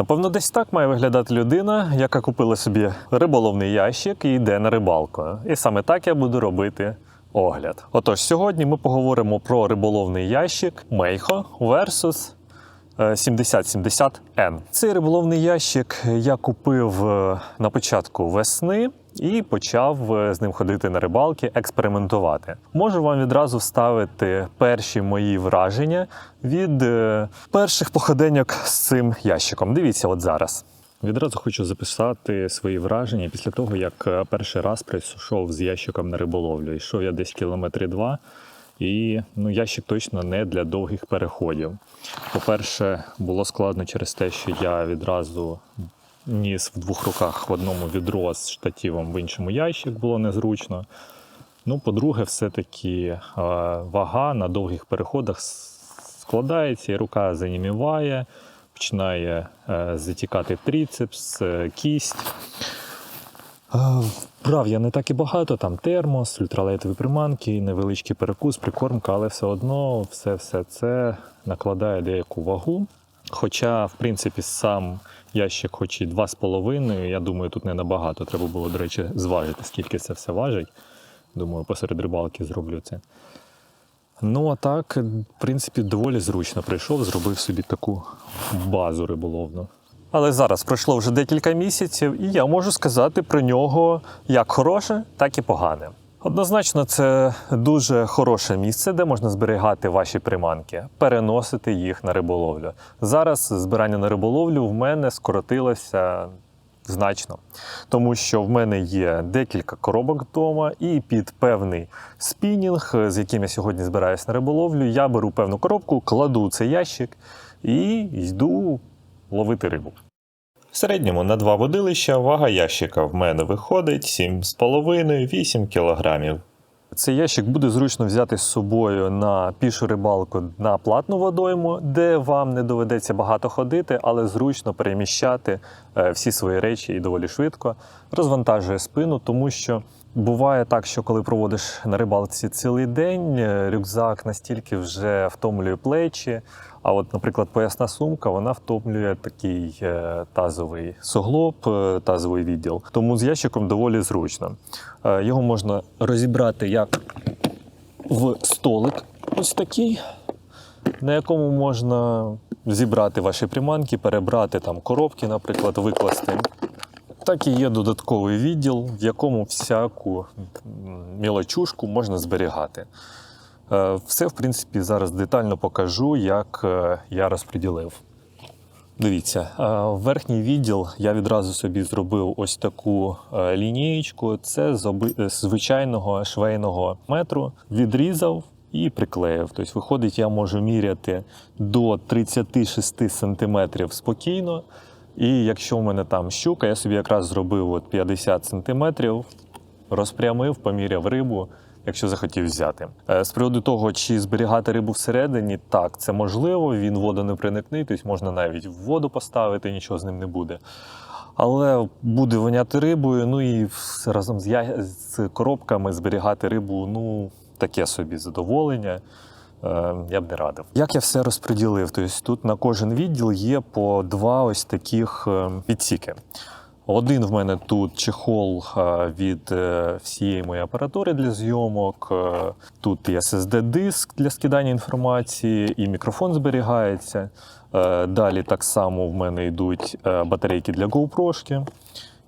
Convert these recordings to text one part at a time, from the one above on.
Напевно, десь так має виглядати людина, яка купила собі риболовний ящик і йде на рибалку. І саме так я буду робити огляд. Отож, сьогодні ми поговоримо про риболовний ящик Мейхо versus 7070N. Цей риболовний ящик я купив е, на початку весни і почав е, з ним ходити на рибалки, експериментувати. Можу вам відразу вставити перші мої враження від е, перших походеньок з цим ящиком. Дивіться, от зараз. Відразу хочу записати свої враження після того, як е, перший раз прийшов з ящиком на риболовлю. Йшов я десь кілометри два, і ну, ящик точно не для довгих переходів. По-перше, було складно через те, що я відразу ніс в двох руках в одному відро з штативом, в іншому ящик було незручно. Ну, по-друге, все-таки е, вага на довгих переходах складається, і рука заніміває, починає е, затікати тріцепс, е, кість. Брав я не так і багато, там термос, ультралайтові приманки, невеличкий перекус, прикормка, але все одно все, все це накладає деяку вагу. Хоча, в принципі, сам ящик, хоч і 2,5, я думаю, тут не набагато. Треба було, до речі, зважити, скільки це все важить. Думаю, посеред рибалки зроблю це. Ну, а так, в принципі, доволі зручно прийшов, зробив собі таку базу риболовну. Але зараз пройшло вже декілька місяців, і я можу сказати про нього як хороше, так і погане. Однозначно, це дуже хороше місце, де можна зберігати ваші приманки, переносити їх на риболовлю. Зараз збирання на риболовлю в мене скоротилося значно, тому що в мене є декілька коробок вдома, і під певний спінінг, з яким я сьогодні збираюся на риболовлю, я беру певну коробку, кладу цей ящик і йду ловити рибу. В середньому на два водилища вага ящика в мене виходить 7,5-8 кг. Цей ящик буде зручно взяти з собою на пішу рибалку на платну водойму, де вам не доведеться багато ходити, але зручно переміщати е, всі свої речі і доволі швидко. Розвантажує спину, тому що буває так, що коли проводиш на рибалці цілий день, е, рюкзак настільки вже втомлює плечі. А от, наприклад, поясна сумка вона втомлює такий е, тазовий суглоб, е, тазовий відділ. Тому з ящиком доволі зручно. Його можна розібрати як в столик, ось такий, на якому можна зібрати ваші приманки, перебрати там коробки, наприклад, викласти. Так і є додатковий відділ, в якому всяку мілочушку можна зберігати. Е, Все, в принципі, зараз детально покажу, як е, я розподілив. Дивіться, е, верхній відділ я відразу собі зробив ось таку лінієчку. Це з звичайного швейного метру. Відрізав і приклеїв. Тобто, виходить, я можу міряти до 36 см спокійно. І якщо в мене там щука, я собі якраз зробив от 50 см, розпрямив, поміряв рибу, якщо захотів взяти. Е, З приводу того, чи зберігати рибу всередині, так, це можливо, він воду не проникне, тобто можна навіть в воду поставити, нічого з ним не буде. Але буде воняти рибою, ну і разом з коробками зберігати рибу, ну, таке собі задоволення. Е, Я б не радив. Як я все розподілив? Тобто тут на кожен відділ є по два ось таких е, відсіки. Один в мене тут чехол е, від всієї моєї апаратури для зйомок. Тут SSD-диск для скидання інформації, і мікрофон зберігається. Далі так само в мене йдуть батарейки для GoPro.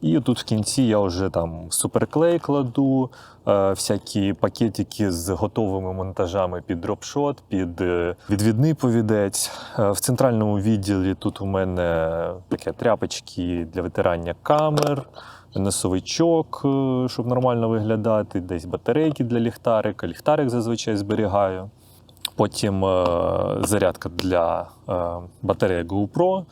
І тут в кінці я вже там суперклей кладу, е, всякі пакетики з готовими монтажами під дропшот, під е, відвідний повідець. Е, в центральному відділі тут у мене таке тряпочки для витирання камер, носовичок, щоб нормально виглядати, десь батарейки для ліхтарика. Ліхтарик зазвичай зберігаю. Потім зарядка для батареї GoPro.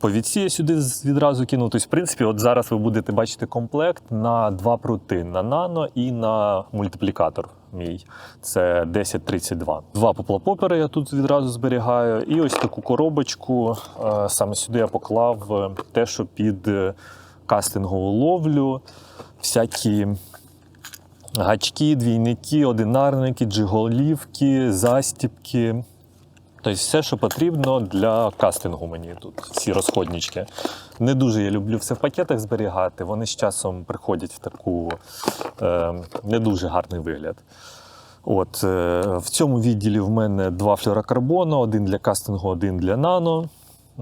Повідці я сюди відразу кинув. Тобто, в принципі, от зараз ви будете бачити комплект на два прути: на нано і на мультиплікатор мій. Це 1032. Два поплапопери я тут відразу зберігаю. І ось таку коробочку. е, Саме сюди я поклав е, те, що під е, кастингову ловлю, всякі Гачки, двійники, одинарники, джиголівки, застіпки. Тобто все, що потрібно для кастингу мені тут, ці розходнички. Не дуже я люблю все в пакетах зберігати. Вони з часом приходять в таку е, не дуже гарний вигляд. От, е, в цьому відділі в мене два флюорокарбону, один для кастингу, один для нано.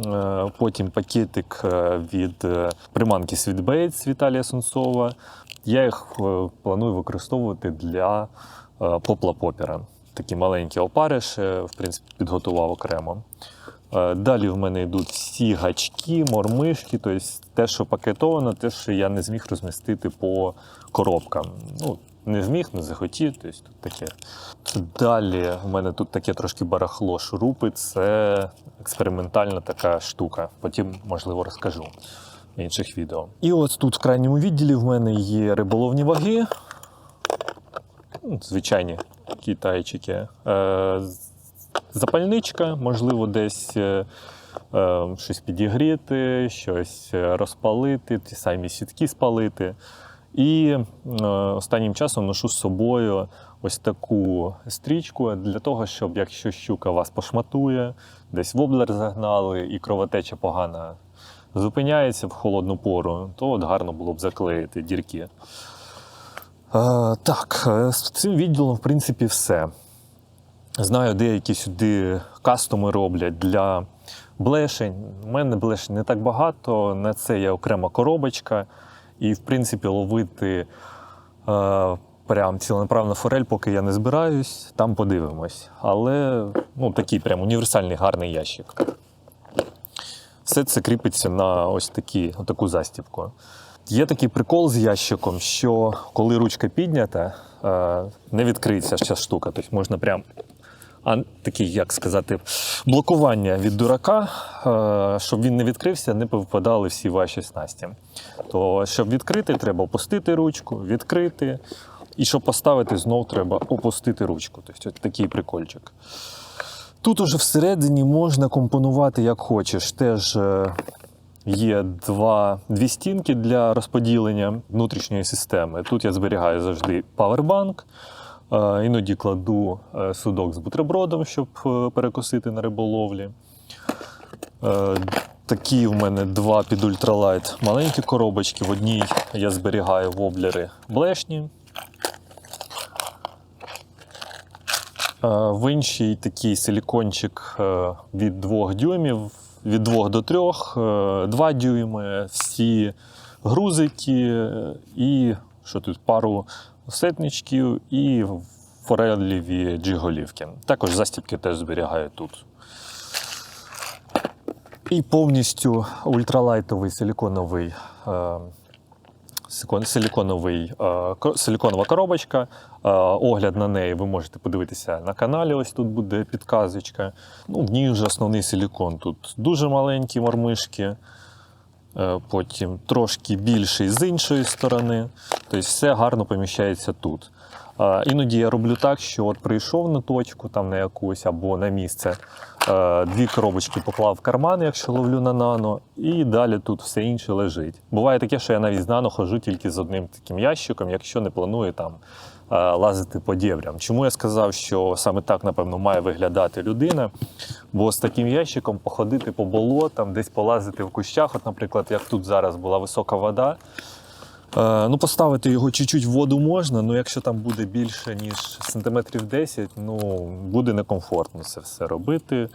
Е, Потім пакетик е, від е, приманки Sweetbaits Віталія Сунцова. Я їх е, планую використовувати для е, попла попера. Такі маленькі опариш, е, в принципі, підготував окремо. Е, Далі в мене йдуть всі гачки, мормишки, тобто те, що пакетовано, те, що я не зміг розмістити по коробкам. Ну, не зміг, не захотів, тобто тут таке. Далі в мене тут таке трошки барахло шурупи, це експериментальна така штука. Потім, можливо, розкажу в інших відео. І от тут в крайньому відділі в мене є риболовні ваги. Ну, Звичайні китайчики. Е, запальничка, можливо, десь е, е, щось підігріти, щось розпалити, ті самі сітки спалити. І останнім часом ношу з собою ось таку стрічку для того, щоб якщо щука вас пошматує, десь воблер загнали і кровотеча погана зупиняється в холодну пору, то от гарно було б заклеїти дірки. Е, так, е, з цим відділом, в принципі, все. Знаю, деякі сюди кастоми роблять для блешень. У мене блешень не так багато, на це є окрема коробочка. І, в принципі, ловити е, прям ціленаправно форель, поки я не збираюсь, там подивимось. Але ну, такий прям універсальний гарний ящик. Все це кріпиться на ось такі, таку застібку. Є такий прикол з ящиком, що коли ручка піднята, е, не відкриється ця штука. Тобто можна прям а такий, як сказати, блокування від дурака, е, щоб він не відкрився, не повипадали всі ваші снасті. То щоб відкрити, треба опустити ручку, відкрити. І щоб поставити, знов треба опустити ручку. Тобто такий прикольчик. Тут уже всередині можна компонувати як хочеш. Теж е, є два, дві стінки для розподілення внутрішньої системи. Тут я зберігаю завжди павербанк. Е, Іноді кладу е, судок з бутербродом, щоб е, перекусити на риболовлі. Такі в мене два під ультралайт маленькі коробочки. В одній я зберігаю воблери блешні. В іншій такий силікончик від 2 дюймів, від 2 до 3, 2 дюйми, всі грузики е, і що тут пару сетничків і фореліві джиголівки. Також застібки теж зберігаю тут. І повністю ультралайтовий силіконовий, е, силіконовий, е, силіконова коробочка. Е, огляд на неї ви можете подивитися на каналі. Ось тут буде підказочка. Ну, в ній вже основний силікон. Тут дуже маленькі мормишки. Е, Потім трошки більший з іншої сторони. Тобто все гарно поміщається тут. Іноді я роблю так, що от прийшов на точку там на якусь або на місце, дві коробочки поклав в карман, якщо ловлю на нано, і далі тут все інше лежить. Буває таке, що я навіть з нано ходжу тільки з одним таким ящиком, якщо не планую там е, лазити по дєврям. Чому я сказав, що саме так, напевно, має виглядати людина? Бо з таким ящиком походити по болотам, десь полазити в кущах, от, наприклад, як тут зараз була висока вода. Е, ну, поставити його чуть-чуть в воду можна, але якщо там буде більше, ніж сантиметрів 10, ну, буде некомфортно це все робити.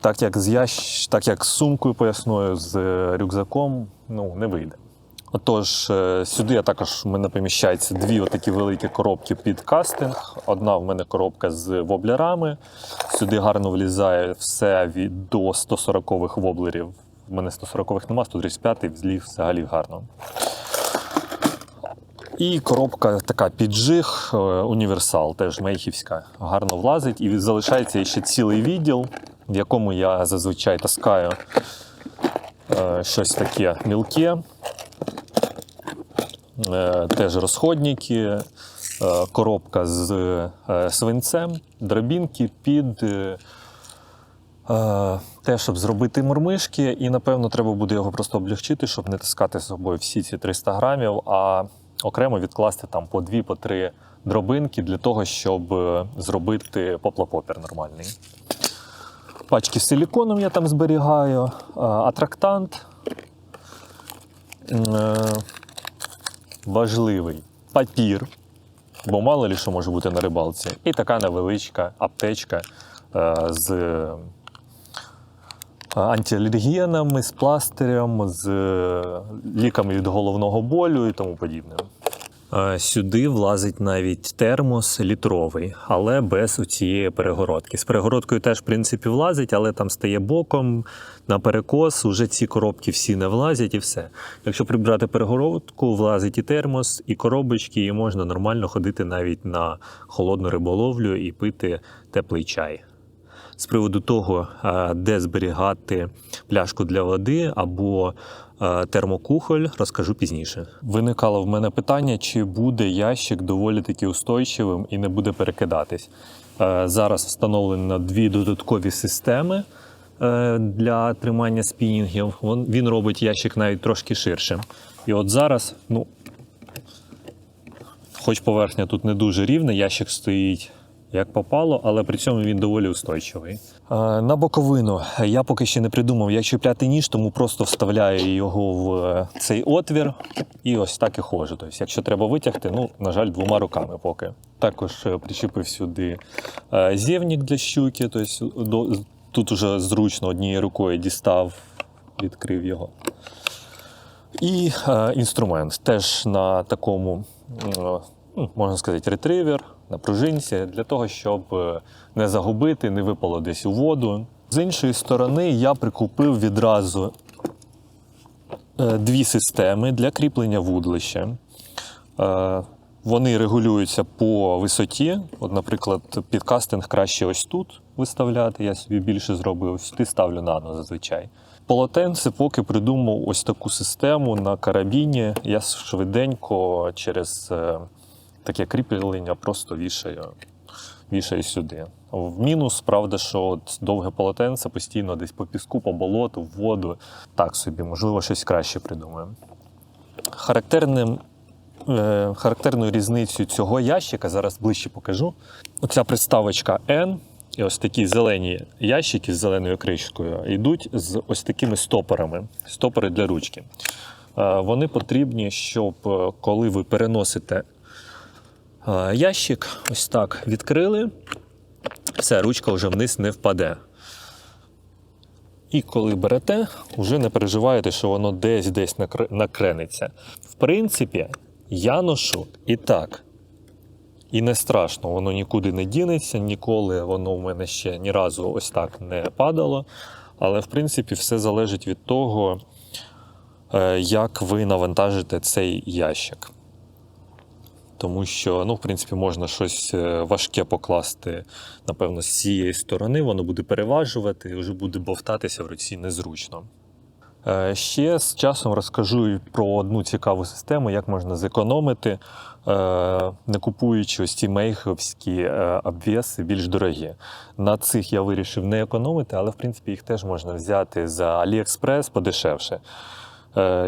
Так як з ящ... так як з сумкою поясною, з е, рюкзаком, ну, не вийде. Отож, е, сюди я також в мене поміщаються дві отакі великі коробки під кастинг. Одна в мене коробка з воблерами. Сюди гарно влізає все від до 140-х воблерів. У мене 140-х нема, 135-й взліг взагалі гарно. І коробка така піджиг, е, універсал, теж мейхівська, гарно влазить. І залишається ще цілий відділ, в якому я зазвичай таскаю е, щось таке мілке, е, теж розходники, коробка з свинцем, дробінки під. те, щоб зробити мормишки, і напевно треба буде його просто облегчити, щоб не таскати з собою всі ці 300 грамів, а окремо відкласти там по дві, по три дробинки для того, щоб е, зробити поплапопір нормальний. Пачки з силіконом я там зберігаю, е, атрактант. Е, Важливий папір, бо мало ли що може бути на рибалці. І така невеличка аптечка з антиалергенами, з пластирем, з е, ліками від головного болю і тому подібне. Е, Сюди влазить навіть термос літровий, але без цієї перегородки. З перегородкою теж, в принципі, влазить, але там стає боком на перекос. Уже ці коробки всі не влазять і все. Якщо прибрати перегородку, влазить і термос, і коробочки, і можна нормально ходити навіть на холодну риболовлю і пити теплий чай. З приводу того, е, де зберігати пляшку для води або е, термокухоль, розкажу пізніше. Виникало в мене питання, чи буде ящик доволі таки устойчивим і не буде перекидатись. Е, Зараз встановлено дві додаткові системи для тримання спінінгів. Він робить ящик навіть трошки ширшим. І от зараз, ну, хоч поверхня тут не дуже рівна, ящик стоїть як попало, але при цьому він доволі устойчивий. Е, На боковину я поки ще не придумав, як чіпляти ніж, тому просто вставляю його в е, цей отвір і ось так і ходжу. Тобто, якщо треба витягти, ну, на жаль, двома руками поки. Також е, причепив сюди зєвнік для щуки, тобто тут уже зручно однією рукою дістав, відкрив його. І е, інструмент теж на такому, е, ну, можна сказати, ретривер на пружинці, для того, щоб е, не загубити, не випало десь у воду. З іншої сторони, я прикупив відразу е, дві системи для кріплення вудлища. Е, Вони регулюються по висоті. От, наприклад, підкастинг краще ось тут виставляти. Я собі більше зробив. Сюди ставлю нано зазвичай. Полотенце поки придумав ось таку систему на карабіні. Я швиденько через таке кріплення просто вішаю, вішаю сюди. В мінус, правда, що от довге полотенце постійно десь по піску, по болоту, в воду. Так собі, можливо, щось краще придумаємо. Характерним е, характерною різницею цього ящика, зараз ближче покажу. Оця приставочка N і ось такі зелені ящики з зеленою кришкою йдуть з ось такими стопорами. Стопори для ручки. Е, Вони потрібні, щоб е, коли ви переносите ящик, ось так відкрили, все, ручка вже вниз не впаде. І коли берете, вже не переживаєте, що воно десь десь накрениться. В принципі, я ношу і так. І не страшно, воно нікуди не дінеться, ніколи воно в мене ще ні разу ось так не падало. Але в принципі все залежить від того, е, як ви навантажите цей ящик. Тому що, ну, в принципі, можна щось е, важке покласти, напевно, з цієї сторони, воно буде переважувати і вже буде бовтатися в руці незручно. Е, Ще з часом розкажу про одну цікаву систему, як можна зекономити, е, не купуючи ось ці мейховські обвіси більш дорогі. На цих я вирішив не економити, але в принципі їх теж можна взяти за AliExpress подешевше.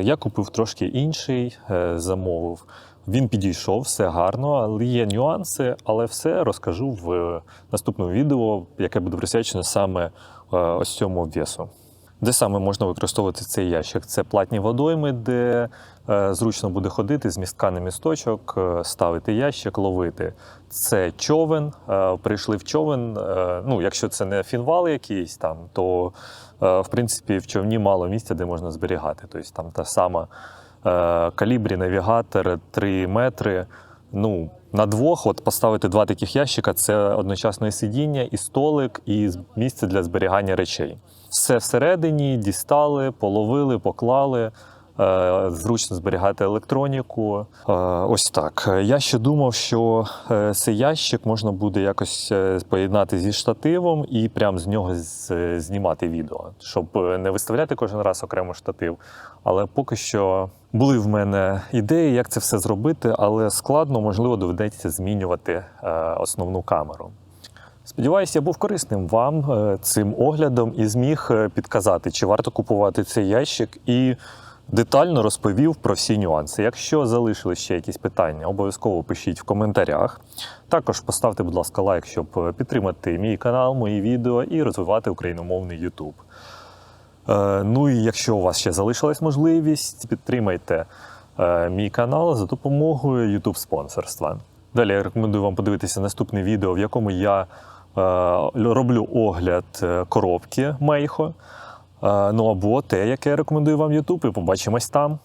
Я купив трошки інший, замовив. Він підійшов, все гарно, але є нюанси, але все розкажу в наступному відео, яке буде присвячене саме е, ось цьому обвісу. Де саме можна використовувати цей ящик? Це платні водойми, де е, зручно буде ходити з містка на місточок, е, ставити ящик, ловити. Це човен. Е, прийшли в човен. Е, ну, якщо це не фінвал якийсь там, то е, в принципі в човні мало місця, де можна зберігати. Тобто там та сама е, калібрі, навігатор 3 метри. Ну, на двох от поставити два таких ящика це одночасно і сидіння, і столик, і місце для зберігання речей. Все всередині дістали, половили, поклали. е, Зручно зберігати електроніку. Е, Ось так. Я ще думав, що е, цей ящик можна буде якось е, поєднати зі штативом і прямо з нього знімати відео, щоб е, не виставляти кожен раз окремо штатив. Але поки що були в мене ідеї, як це все зробити, але складно, можливо, доведеться змінювати е, основну камеру. Сподіваюся, я був корисним вам е, цим оглядом і зміг е, підказати, чи варто купувати цей ящик і Детально розповів про всі нюанси. Якщо залишились ще якісь питання, обов'язково пишіть в коментарях. Також поставте, будь ласка, лайк, щоб підтримати мій канал, мої відео і розвивати україномовний YouTube. Е, Ну і якщо у вас ще залишилась можливість, підтримайте е, мій канал за допомогою YouTube спонсорства. Далі я рекомендую вам подивитися наступне відео, в якому я е, роблю огляд коробки Мейхо. Ну або те, яке я рекомендую вам YouTube, і побачимось там.